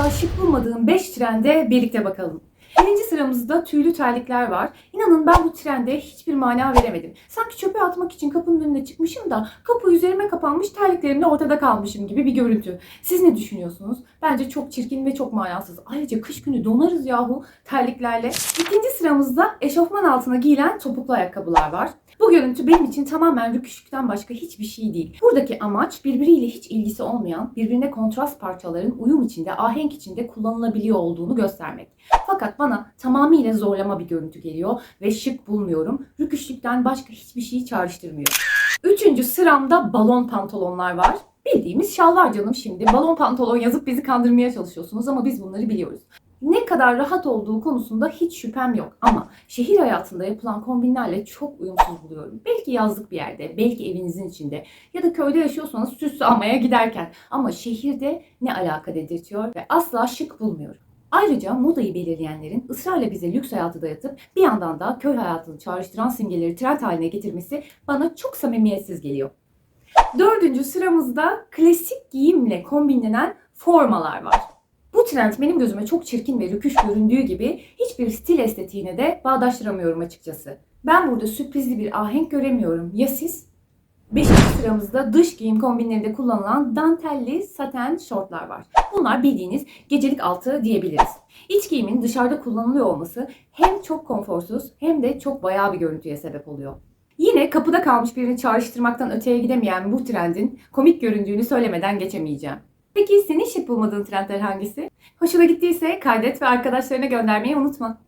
asla şık bulmadığım 5 trende birlikte bakalım. Birinci sıramızda tüylü terlikler var. İnanın ben bu trende hiçbir mana veremedim. Sanki çöpe atmak için kapının önüne çıkmışım da kapı üzerime kapanmış terliklerimle ortada kalmışım gibi bir görüntü. Siz ne düşünüyorsunuz? Bence çok çirkin ve çok manasız. Ayrıca kış günü donarız yahu terliklerle. İkinci sıramızda eşofman altına giyilen topuklu ayakkabılar var. Bu görüntü benim için tamamen rüküşlükten başka hiçbir şey değil. Buradaki amaç birbiriyle hiç ilgisi olmayan, birbirine kontrast parçaların uyum içinde, ahenk içinde kullanılabiliyor olduğunu göstermek. Fakat bana tamamıyla zorlama bir görüntü geliyor ve şık bulmuyorum. Rüküşlükten başka hiçbir şeyi çağrıştırmıyor. Üçüncü sıramda balon pantolonlar var. Bildiğimiz şalvar canım şimdi. Balon pantolon yazıp bizi kandırmaya çalışıyorsunuz ama biz bunları biliyoruz. Ne kadar rahat olduğu konusunda hiç şüphem yok ama şehir hayatında yapılan kombinlerle çok uyumsuz buluyorum. Belki yazlık bir yerde, belki evinizin içinde ya da köyde yaşıyorsanız süs almaya giderken ama şehirde ne alaka dedirtiyor ve asla şık bulmuyorum. Ayrıca modayı belirleyenlerin ısrarla bize lüks hayatı dayatıp bir yandan da köy hayatını çağrıştıran simgeleri trend haline getirmesi bana çok samimiyetsiz geliyor. Dördüncü sıramızda klasik giyimle kombinlenen formalar var. Bu trend benim gözüme çok çirkin ve rüküş göründüğü gibi hiçbir stil estetiğine de bağdaştıramıyorum açıkçası. Ben burada sürprizli bir ahenk göremiyorum. Ya siz? Beşinci sıramızda dış giyim kombinlerinde kullanılan dantelli saten şortlar var. Bunlar bildiğiniz gecelik altı diyebiliriz. İç giyimin dışarıda kullanılıyor olması hem çok konforsuz hem de çok bayağı bir görüntüye sebep oluyor. Yine kapıda kalmış birini çağrıştırmaktan öteye gidemeyen bu trendin komik göründüğünü söylemeden geçemeyeceğim. Peki senin şık bulmadığın trendler hangisi? Hoşuna gittiyse kaydet ve arkadaşlarına göndermeyi unutma.